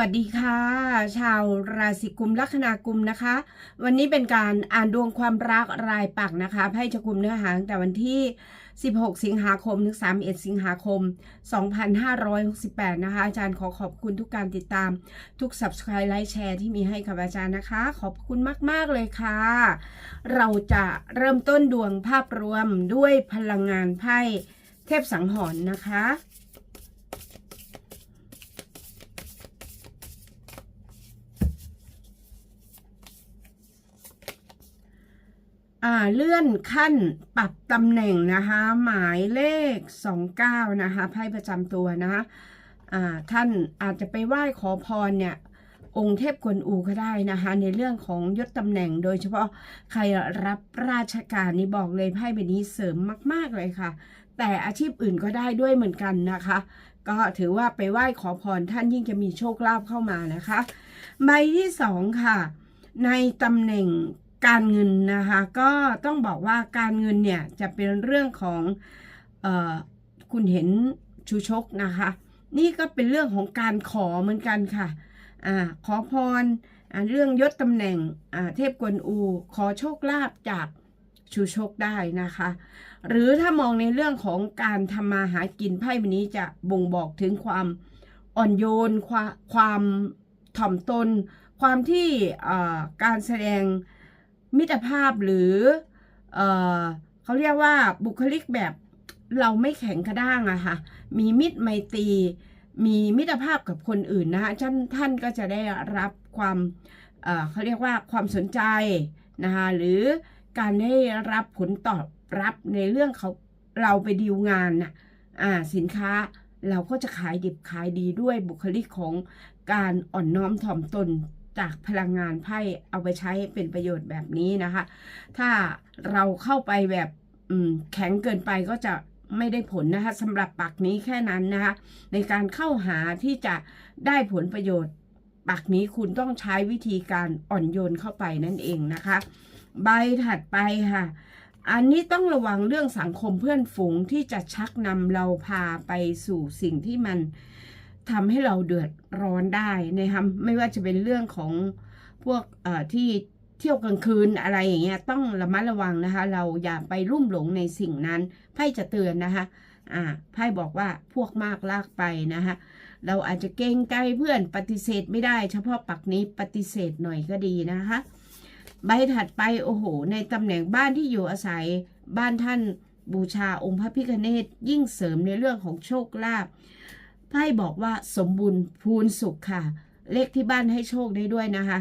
วัสดีค่ะ ชาวราศีกุมลัคนากุมนะคะ วันนี้เป็นการอ่านดวงความรักรายปักนะคะไพ่จะกุมเนื้อหาตั้งแต่วันที่ 16 สิงหาคมถึง 31 สิงหาคม 2568 นะคะ อาจารย์ขอขอบคุณทุกการติดตามทุก subscribe ไลค์แชร์ที่มีให้กับอาจารย์นะคะ ขอบคุณมาก ๆ เลยค่ะ เราจะเริ่มต้นดวงภาพรวมด้วยพลังงานไพ่เทพสังหรณ์นะคะ เลื่อนขั้นปรับตำแหน่งนะคะ หมายเลข 29 นะคะไพ่ประจำตัวนะคะอ่าท่านอาจจะไปไหว้ขอพรเนี่ยองค์เทพกวนอูก็ได้นะคะ ในเรื่องของยศตำแหน่งโดยเฉพาะใครรับราชการนี่บอกเลยไพ่ใบนี้เสริมมาก ๆเลยค่ะ แต่อาชีพอื่นก็ได้ด้วยเหมือนกันนะคะ ก็ถือว่าไปไหว้ขอพรท่านยิ่งจะมีโชคลาภเข้ามานะคะ ใบที่สองค่ะ ในตำแหน่ง การเงินนะคะก็ต้องบอกว่าการเงินเนี่ยจะเป็นเรื่องของออคุณเห็นชูชกนะคะ นี่ก็เป็นเรื่องของการขอเหมือนกันค่ะอขอพรอเรื่องยศตำแหน่งเทพกวนอู ขอโชคลาภจากชูชกได้นะคะ หรือถ้ามองในเรื่องของการทำมาหากินไพ่ใบนี้จะบ่งบอกถึงความอ่อนโยน ความความถ่อมตน ความที่การแสดง มิตรภาพหรือเออเขาเรียกว่าบุคลิกแบบเราไม่แข็งกระด้างอะค่ะ มีมิตรไมตรีมีมิตรภาพกับคนอื่นนะคะท่านท่านก็จะได้รับความเเขาเรียกว่าความสนใจนะคะหรือการได้รับผลตอบรับในเรื่องเขาเราไปดีลงานน่ะอ่าสินค้าเราก็จะขายดิบขายดีด้วยบุคลิกของการอ่อนน้อมถ่อมตน จากพลังงานไพ่เอาไปใช้เป็นประโยชน์แบบนี้นะคะ ถ้าเราเข้าไปแบบแข็งเกินไปก็จะไม่ได้ผลนะคะสำหรับปักนี้แค่นั้นนะคะ ในการเข้าหาที่จะได้ผลประโยชน์ ปักนี้คุณต้องใช้วิธีการอ่อนโยนเข้าไปนั่นเองนะคะ ใบถัดไปค่ะ อันนี้ต้องระวังเรื่องสังคมเพื่อนฝูงที่จะชักนำเราพาไปสู่สิ่งที่มัน ทำให้เราเดือดร้อนได้นะคะไม่ว่าจะเป็นเรื่องของพวกที่เที่ยวกลางคืนอะไรอย่างเงี้ยต้องระมัดระวังนะคะ เราอย่าไปรุ่มหลงในสิ่งนั้นไพ่จะเตือนนะคะอ่าไพ่บอกว่าพวกมากลากไปนะคะเราอาจจะเกรงใจเพื่อนปฏิเสธไม่ได้ เฉพาะปักนี้ปฏิเสธหน่อยก็ดีนะคะใบถัดไปโอ้โห ในตำแหน่งบ้านที่อยู่อาศัยบ้านท่านบูชาองค์พระพิฆเนศยิ่งเสริมในเรื่องของโชคลาภ ไพ่บอกว่าสมบูรณ์พูนสุขค่ะ เลขที่บ้านให้โชคได้ด้วยนะคะ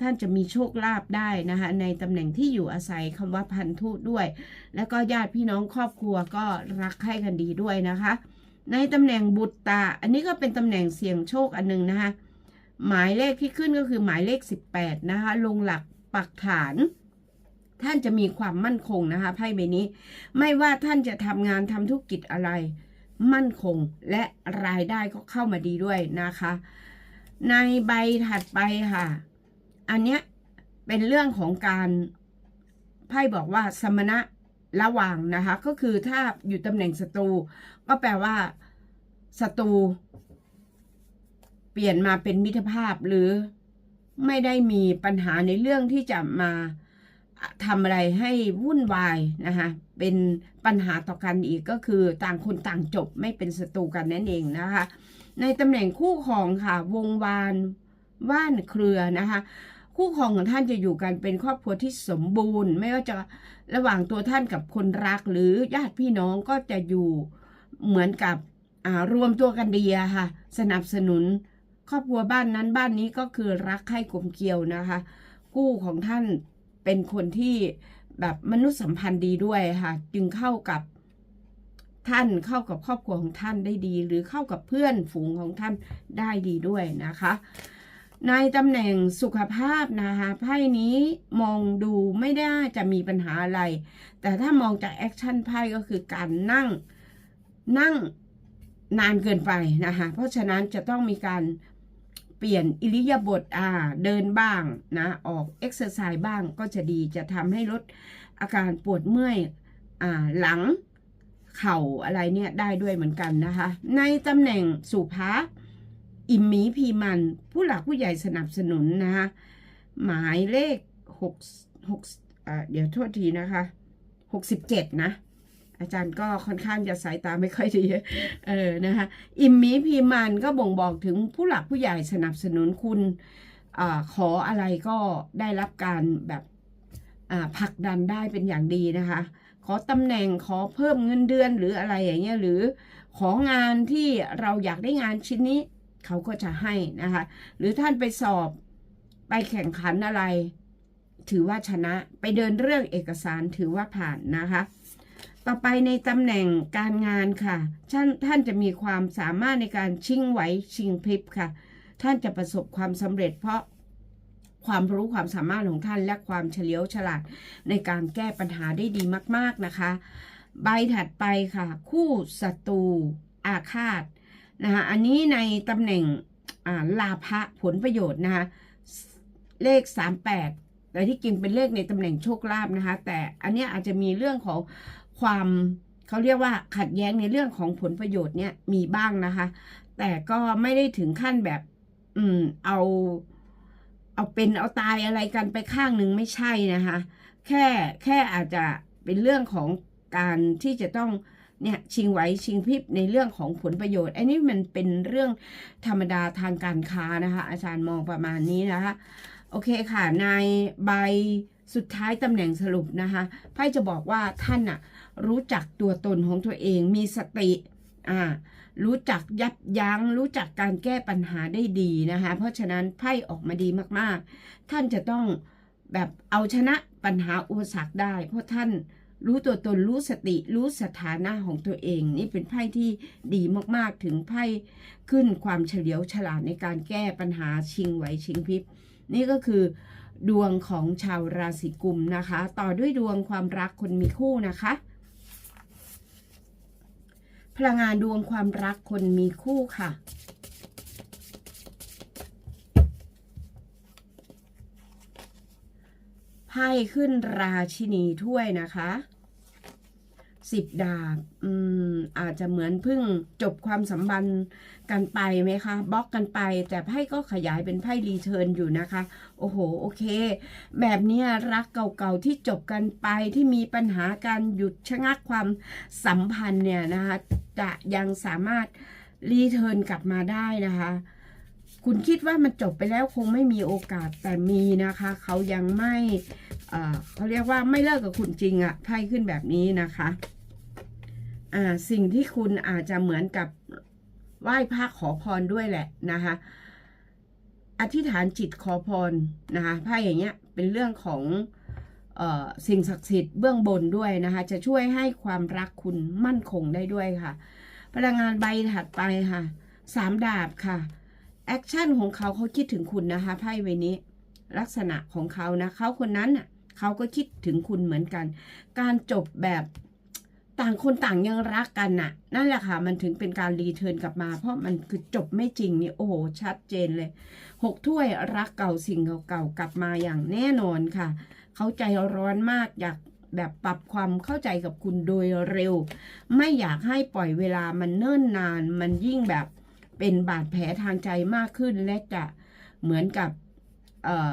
ท่านจะมีโชคลาภได้นะคะ ในตำแหน่งที่อยู่อาศัยคำว่าพันธุด้วย แล้วก็ญาติพี่น้องครอบครัวก็รักใคร่กันดีด้วยนะคะ ในตำแหน่งบุตรตา อันนี้ก็เป็นตำแหน่งเสี่ยงโชคอันหนึงนะคะ หมายเลขที่ขึ้นก็คือหมายเลข 18 นะคะ ลงหลักปักฐานท่านจะมีความมั่นคงนะคะไพ่ใบนี้ ไม่ว่าท่านจะทำงานทำธุรกิจอะไร มั่นคงและรายได้ก็เข้ามาดีด้วยนะคะ ในใบถัดไปค่ะ อันเนี้ยเป็นเรื่องของการไพ่บอกว่าสมณะระหว่างนะคะ ก็คือถ้าอยู่ตำแหน่งศัตรูก็แปลว่าศัตรูเปลี่ยนมาเป็นมิตรภาพหรือไม่ได้มีปัญหาในเรื่องที่จะมาทำอะไรให้วุ่นวายนะคะ เป็นปัญหาต่อกันอีกก็คือต่างคนต่างจบไม่เป็นศัตรูกันนั่นเองนะคะ ในตำแหน่งคู่ครองค่ะ วงวานว่านเครือนะคะ คู่ครองของท่านจะอยู่กันเป็นครอบครัวที่สมบูรณ์ ไม่ว่าจะระหว่างตัวท่านกับคนรักหรือญาติพี่น้องก็จะอยู่เหมือนกับอ่ารวมตัวกันดีค่ะ สนับสนุนครอบครัวบ้านนั้นบ้านนี้ก็คือรักใคร่กลมเกลียวนะคะคู่ของท่านเป็นคนที่ แบบมนุษยสัมพันธ์ดีด้วยค่ะ จึงเข้ากับท่านเข้ากับครอบครัวของท่านได้ดี หรือเข้ากับเพื่อนฝูงของท่านได้ดีด้วยนะคะ ในตำแหน่งสุขภาพนะคะไพ่นี้มองดูไม่ได้จะมีปัญหาอะไร แต่ถ้ามองจากแอคชั่นไพ่ก็คือการนั่งนั่งนานเกินไปนะคะเพราะฉะนั้นจะต้องมีการ เปลี่ยนอิริยาบถอ่าเดินบ้างนะออกเอ็กซ์ไซส์บ้างก็จะดีจะทำให้ลดอาการปวดเมื่อยอ่าหลังเข่าอะไรเนี่ยได้ด้วยเหมือนกันนะคะ ในตำแหน่งสุภาอิมมีพีมัน ผู้หลักผู้ใหญ่สนับสนุนนะคะหมายเลขหกหกเดี๋ยวโทษทีนะคะหกสิบเจ็ดนะ อาจารย์ก็ค่อนข้างจะสายตาไม่ค่อยดีเออนะคะอิมมีพีมันก็บ่งบอกถึงผู้หลักผู้ใหญ่สนับสนุนคุณอขออะไรก็ได้รับการแบบผลักดันได้เป็นอย่างดีนะคะ ขอตำแหน่งขอเพิ่มเงินเดือนหรืออะไรอย่างเงี้ยหรือของานที่เราอยากได้งานชิ้นนี้เขาก็จะให้นะคะ หรือท่านไปสอบไปแข่งขันอะไร ถือว่าชนะไปเดินเรื่องเอกสารถือว่าผ่านนะคะ ต่อไปในตำแหน่งการงานค่ะท่านท่านจะมีความสามารถในการชิงไหวชิงพริบค่ะ ท่านจะประสบความสำเร็จเพราะความรู้ความสามารถของท่านและความเฉลียวฉลาดในการแก้ปัญหาได้ดีมาก ๆนะคะ ใบถัดไปค่ะ คู่ศัตรูอาฆาตนะคะอันนี้ในตำแหน่งลาภะผลประโยชน์นะคะเลข 38แต่ที่จริงเป็นเลขในตำแหน่งโชคลาภนะคะ แต่อันนี้อาจจะมีเรื่องของ ความเขาเรียกว่าขัดแย้งในเรื่องของผลประโยชน์เนี่ยมีบ้างนะคะ แต่ก็ไม่ได้ถึงขั้นแบบ อืม เอา เอาเป็นเอาตายอะไรกันไปข้างหนึ่งไม่ใช่นะคะ แค่แค่อาจจะเป็นเรื่องของการที่จะต้องเนี่ยชิงไหวชิงพริบในเรื่องของผลประโยชน์อันนี้มันเป็นเรื่องธรรมดาทางการค้านะคะ อาจารย์มองประมาณนี้นะคะ โอเคค่ะในใบสุดท้ายตำแหน่งสรุปนะคะไพ่จะบอกว่าท่านน่ะ รู้จักตัวตนของตัวเองมีสติอ่ารู้จักยับยัง้ง รู้จักการแก้ปัญหาได้ดีนะคะ เพราะฉะนั้นไพ่ออกมาดีมากๆ ท่านจะต้องแบบเอาชนะปัญหาอุปสรรคได้ เพราะท่านรู้ตัวตนรู้สติรู้สถานะของตัวเอง นี่เป็นไพ่ที่ดีมากๆถึงไพ่ขึ้นความเฉลียวฉลาดในการแก้ปัญหาชิงไหวชิงพริบนี่ก็คือดวงของชาวราศีกุมนะคะ ต่อด้วยดวงความรักคนมีคู่นะคะ พลังงานดวงความรักคนมีคู่ค่ะ ไพ่ขึ้นราชินีถ้วยนะคะ สิบดาบอืมอาจจะเหมือนเพิ่งจบความสัมพันธ์กันไปไหมคะบล็อกกันไป แต่ไพ่ก็ขยายเป็นไพ่รีเทิร์นอยู่นะคะ โอ้โห โอเค แบบนี้รักเก่าๆที่จบกันไปที่มีปัญหาการหยุดชะงักความสัมพันธ์เนี่ยนะคะจะยังสามารถรีเทิร์นกลับมาได้นะคะคุณคิดว่ามันจบไปแล้วคงไม่มีโอกาสแต่มีนะคะ เขายังไม่ เขาเรียกว่าไม่เลิกกับคุณจริงอะไพ่ขึ้นแบบนี้นะคะ สิ่งที่คุณอาจจะเหมือนกับไหว้พระขอพรด้วยแหละนะคะ อธิษฐานจิตขอพรนะคะไพ่อย่างเงี้ยเป็นเรื่องของออสิ่งศักดิ์สิทธิ์เบื้องบนด้วยนะคะ จะช่วยให้ความรักคุณมั่นคงได้ด้วยค่ะ พลังงานใบถัดไปค่ะสามดาบค่ะแอคชั่นของเขาเขาคิดถึงคุณนะคะไพ่ใบนี้ ลักษณะของเขานะเขาคนนั้นน่ะเขาก็คิดถึงคุณเหมือนกัน การจบแบบ ต่างคนต่างยังรักกันน่ะ นั่นแหละค่ะ มันถึงเป็นการรีเทิร์นกลับมา เพราะมันคือจบไม่จริงนี่โอ้โห ชัดเจนเลยหกถ้วยรักเก่าสิ่งเก่าๆกลับมาอย่างแน่นอนค่ะ เขาใจร้อนมากอยากแบบปรับความเข้าใจกับคุณโดยเร็ว ไม่อยากให้ปล่อยเวลามันเนิ่นนาน มันยิ่งแบบเป็นบาดแผลทางใจมากขึ้นและจะเหมือนกับ เอ่อ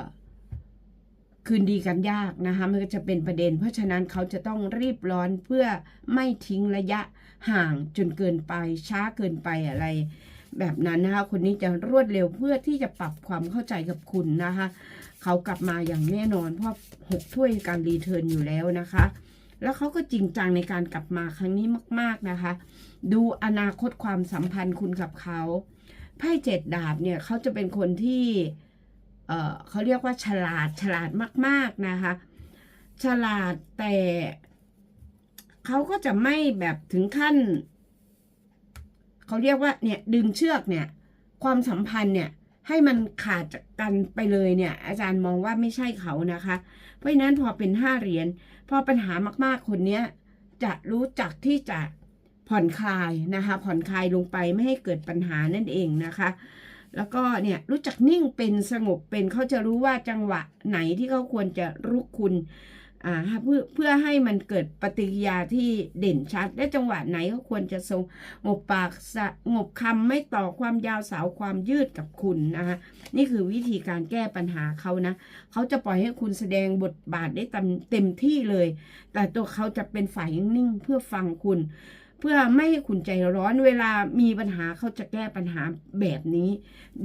คืนดีกันยากนะคะมันก็จะเป็นประเด็น เพราะฉะนั้นเขาจะต้องรีบร้อนเพื่อไม่ทิ้งระยะห่างจนเกินไปช้าเกินไปอะไร แบบนั้นนะคะคนนี้จะรวดเร็วเพื่อที่จะปรับความเข้าใจกับคุณนะคะเขากลับมาอย่างแน่นอนเพราะหกถ้วยการรีเทิร์นอยู่แล้วนะคะ แล้วเขาก็จริงจังในการกลับมาครั้งนี้มาก ๆนะคะ ดูอนาคตความสัมพันธ์คุณกับเขาไพ่เจ็ดดาบเนี่ยเขาจะเป็นคนที่ เออเขาเรียกว่าฉลาดฉลาดมาก ๆนะคะ ฉลาดแต่เขาก็จะไม่แบบถึงขั้นเขาเรียกว่าเนี่ยดึงเชือกเนี่ย ความสัมพันธ์เนี่ยให้มันขาดจากกันไปเลยเนี่ย อาจารย์มองว่าไม่ใช่เขานะคะ เพราะฉะนั้นพอเป็นห้าเหรียญพอปัญหามากๆคนเนี้ยจะรู้จักที่จะผ่อนคลายนะคะ ผ่อนคลายลงไปไม่ให้เกิดปัญหานั่นเองนะคะ แล้วก็เนี่ยรู้จักนิ่งเป็นสงบเป็นเขาจะรู้ว่าจังหวะไหนที่เขาควรจะรุกคุณอ่าเพื่อเพื่อให้มันเกิดปฏิกิริยาที่เด่นชัด และจังหวะไหนก็ควรจะทรงงบปากสงบคำไม่ต่อความยาวสาวความยืดกับคุณนะคะนี่คือวิธีการแก้ปัญหาเขานะเขาจะปล่อยให้คุณแสดงบทบาทได้เต็มเต็มที่เลย แต่ตัวเขาจะเป็นฝ่ายนิ่งเพื่อฟังคุณ เพื่อไม่ให้คุณใจร้อนเวลามีปัญหาเขาจะแก้ปัญหาแบบนี้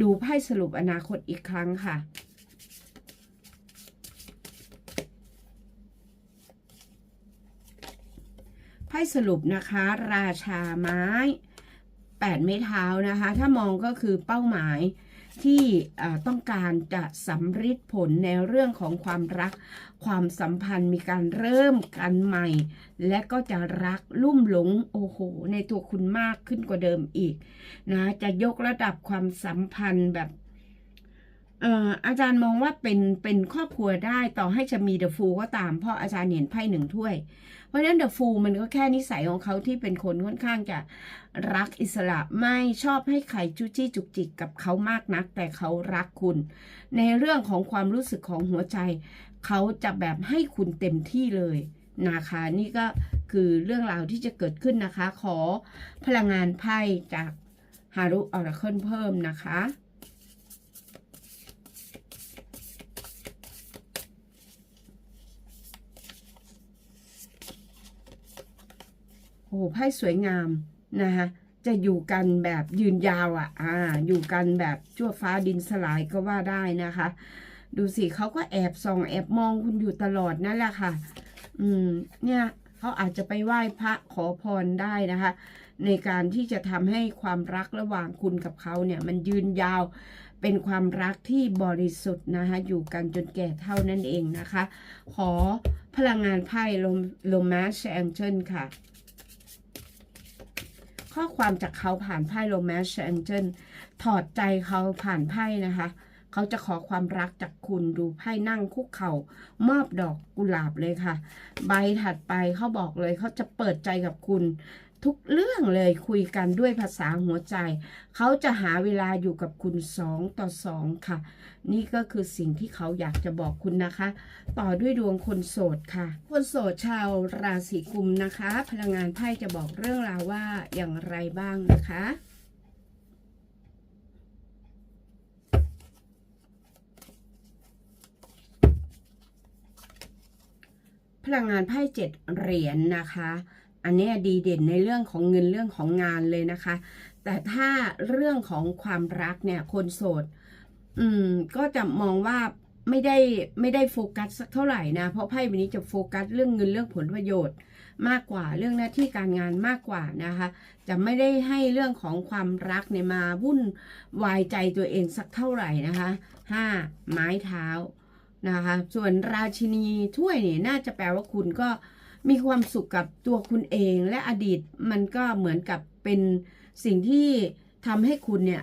ดูไพ่สรุปอนาคตอีกครั้งค่ะไพ่สรุปนะคะ ราชาไม้แปดไม้เท้านะคะ ถ้ามองก็คือเป้าหมายที่ต้องการจะสำเร็จผลในเรื่องของความรัก ความสัมพันธ์มีการเริ่มกันใหม่ และก็จะรักลุ่มหลงโอ้โห ในตัวคุณมากขึ้นกว่าเดิมอีกนะจะยกระดับความสัมพันธ์แบบเอ่ออาจารย์มองว่าเป็นเป็นครอบครัวได้ต่อให้จะมีเดอะฟูก็ตามเพราะอาจารย์เห็นไพ่หนึ่งถ้วย เพราะฉะนั้นเดอะฟูมันก็แค่นิสัยของเขาที่เป็นคนค่อนข้างจะรักอิสระไม่ชอบให้ใครจุจี้จุกจิกกับเขามากนัก แต่เขารักคุณ ในเรื่องของความรู้สึกของหัวใจ เขาจะแบบให้คุณเต็มที่เลยนะคะนี่ก็คือเรื่องราวที่จะเกิดขึ้นนะคะ ขอพลังงานไพ่จากฮารุออร์เคิลเพิ่มนะคะโอ้โหไพ่สวยงามนะคะจะอยู่กันแบบยืนยาวอะ่ะอ่าอยู่กันแบบชั่วฟ้าดินสลายก็ว่าได้นะคะ ดูสิเขาก็แอบส่องแอบมองคุณอยู่ตลอดนั่นแหละค่ะ อืม เนี่ยเขาอาจจะไปไหว้พระขอพรได้นะคะ ในการที่จะทำให้ความรักระหว่างคุณกับเขาเนี่ย มันยืนยาวเป็นความรักที่บริสุทธิ์นะคะ อยู่กันจนแก่เท่านั่นเองนะคะ ขอพลังงานไพ่ลมลมแมชแองเจิลค่ะ ข้อความจากเขาผ่านไพ่โรแมนต์แองเจิลถอดใจเขาผ่านไพ่นะคะ เขาจะขอความรักจากคุณดูไพ่นั่งคุกเข่ามอบดอกกุหลาบเลยค่ะ ใบถัดไปเขาบอกเลยเขาจะเปิดใจกับคุณทุกเรื่องเลยคุยกันด้วยภาษาหัวใจ เขาจะหาเวลาอยู่กับคุณสองต่อสองค่ะ นี่ก็คือสิ่งที่เขาอยากจะบอกคุณนะคะ ต่อด้วยดวงคนโสดค่ะ คนโสดชาวราศีกุมนะคะ พลังงานไพ่จะบอกเรื่องราวว่าอย่างไรบ้างนะคะ พลังงานไพ่เจ็ดเหรียญนะคะ อันนี้ดีเด่นในเรื่องของเงินเรื่องของงานเลยนะคะ แต่ถ้าเรื่องของความรักเนี่ยคนโสด อืม ก็จะมองว่าไม่ได้ไม่ได้โฟกัสสักเท่าไหร่นะ เพราะไพ่ใบนี้จะโฟกัสเรื่องเงินเรื่องผลประโยชน์ มากกว่าเรื่องหน้าที่การงานมากกว่านะคะ จะไม่ได้ให้เรื่องของความรักเนี่ยมาวุ่นวายใจตัวเองสักเท่าไหร่นะคะห้าไม้เท้า นะคะส่วนราชินีถ้วยเนี่ยน่าจะแปลว่าคุณก็มีความสุขกับตัวคุณเองและอดีตมันก็เหมือนกับเป็นสิ่งที่ทำให้คุณเนี่ย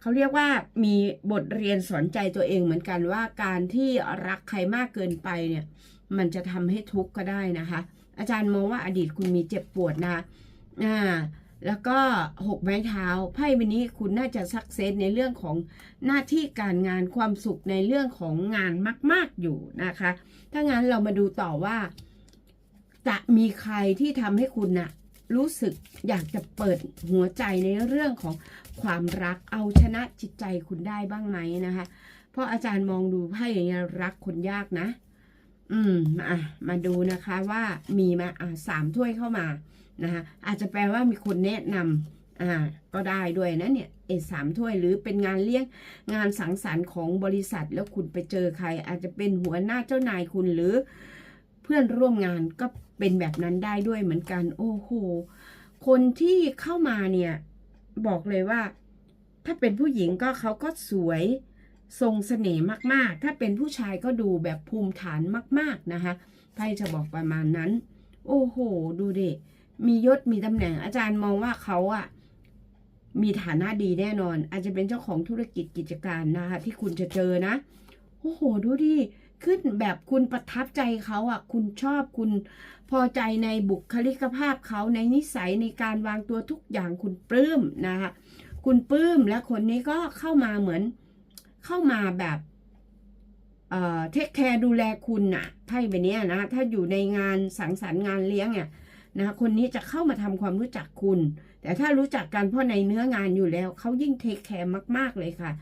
เขาเรียกว่ามีบทเรียนสอนใจตัวเองเหมือนกันว่าการที่รักใครมากเกินไปเนี่ย มันจะทำให้ทุกข์ก็ได้นะคะ อาจารย์มองว่าอดีตคุณมีเจ็บปวดนะอ่า แล้วก็หกไม้เท้าไพ่ใบนี้คุณน่าจะสักเซสในเรื่องของหน้าที่การงานความสุขในเรื่องของงานมาก ๆอยู่นะคะ ถ้างั้นเรามาดูต่อว่า จะมีใครที่ทำให้คุณน่ะรู้สึกอยากจะเปิดหัวใจในเรื่องของความรักเอาชนะจิตใจคุณได้บ้างไหมนะคะ เพราะอาจารย์มองดูไพ่อย่างเงี้ยรักคนยากนะ อืมอะมาดูนะคะว่ามีมาอะสามถ้วยเข้ามา นะคะอาจจะแปลว่ามีคนแนะนำอ่าก็ได้ด้วยนะเนี่ยเอสามถ้วยหรือเป็นงานเลี้ยงงานสังสรรค์ของบริษัทแล้วคุณไปเจอใคร อาจจะเป็นหัวหน้าเจ้านายคุณหรือ เพื่อนร่วมงานก็เป็นแบบนั้นได้ด้วยเหมือนกัน โอ้โหคนที่เข้ามาเนี่ยบอกเลยว่า ถ้าเป็นผู้หญิงก็เขาก็สวยทรงเสน่ห์มาก ๆ ถ้าเป็นผู้ชายก็ดูแบบภูมิฐานมาก ๆ นะคะไพ่จะบอกประมาณนั้น โอ้โห ดูดิ มียศมีตำแหน่ง อาจารย์มองว่าเขาอะมีฐานะดีแน่นอน อาจจะเป็นเจ้าของธุรกิจกิจการนะคะ ที่คุณจะเจอนะโอ้โหดูดิขึ้นแบบคุณประทับใจเขาอะ คุณชอบคุณพอใจในบุคลิกภาพเขาในนิสัยในการวางตัวทุกอย่างคุณปลื้มนะคะคุณปลื้มและคนนี้ก็เข้ามาเหมือนเข้ามาแบบเอ่อเทคแคร์ดูแลคุณน่ะไพ่ใบนี้นะ ถ้าอยู่ในงานสังสรรค์งานเลี้ยงเนี่ย นะคนนี้จะเข้ามาทำความรู้จักคุณ แต่ถ้ารู้จักกันเพราะในเนื้องานอยู่แล้ว เขายิ่งเทคแคร์มากๆเลยค่ะ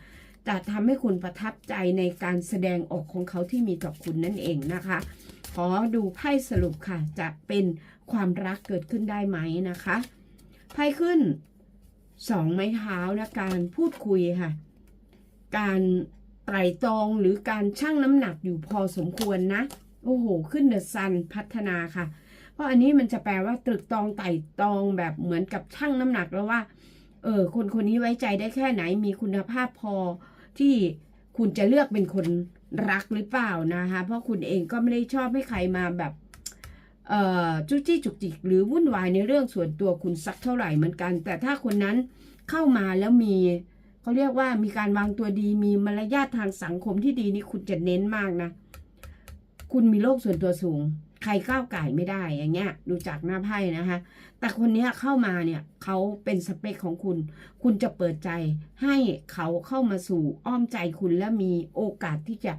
จะทำให้คุณประทับใจในการแสดงออกของเขาที่มีต่อคุณนั่นเองนะคะ ขอดูไพ่สรุปค่ะ จะเป็นความรักเกิดขึ้นได้ไหมนะคะไพ่ขึ้นสองไม้เท้านะการพูดคุยค่ะ การไตรตรองหรือการชั่งน้ำหนักอยู่พอสมควรนะ โอ้โห ขึ้นเดอะซันพัฒนาค่ะ เพราะอันนี้มันจะแปลว่าตรึกตองไต่ตองแบบเหมือนกับชั่งน้ำหนักแล้วว่า เออคนคนนี้ไว้ใจได้แค่ไหนมีคุณภาพพอที่คุณจะเลือกเป็นคนรักหรือเปล่านะคะ เพราะคุณเองก็ไม่ได้ชอบให้ใครมาแบบเอ่อจุกจี้จุกจิกหรือวุ่นวายในเรื่องส่วนตัวคุณสักเท่าไหร่เหมือนกัน แต่ถ้าคนนั้นเข้ามาแล้วมีเขาเรียกว่ามีการวางตัวดีมีมารยาททางสังคมที่ดีนี่คุณจะเน้นมากนะ คุณมีโลกส่วนตัวสูง ใครก้าวไก่ไม่ได้อย่างเงี้ย ดูจากหน้าไพ่นะคะ แต่คนนี้เข้ามาเนี่ยเขาเป็นสเปคของคุณ คุณจะเปิดใจให้เขาเข้ามาสู่อ้อมใจคุณและมีโอกาสที่จะ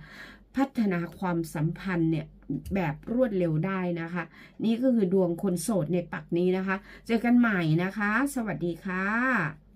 พัฒนาความสัมพันธ์เนี่ยแบบรวดเร็วได้นะคะ นี่ก็คือดวงคนโสดในปักนี้นะคะ เจอกันใหม่นะคะ สวัสดีค่ะ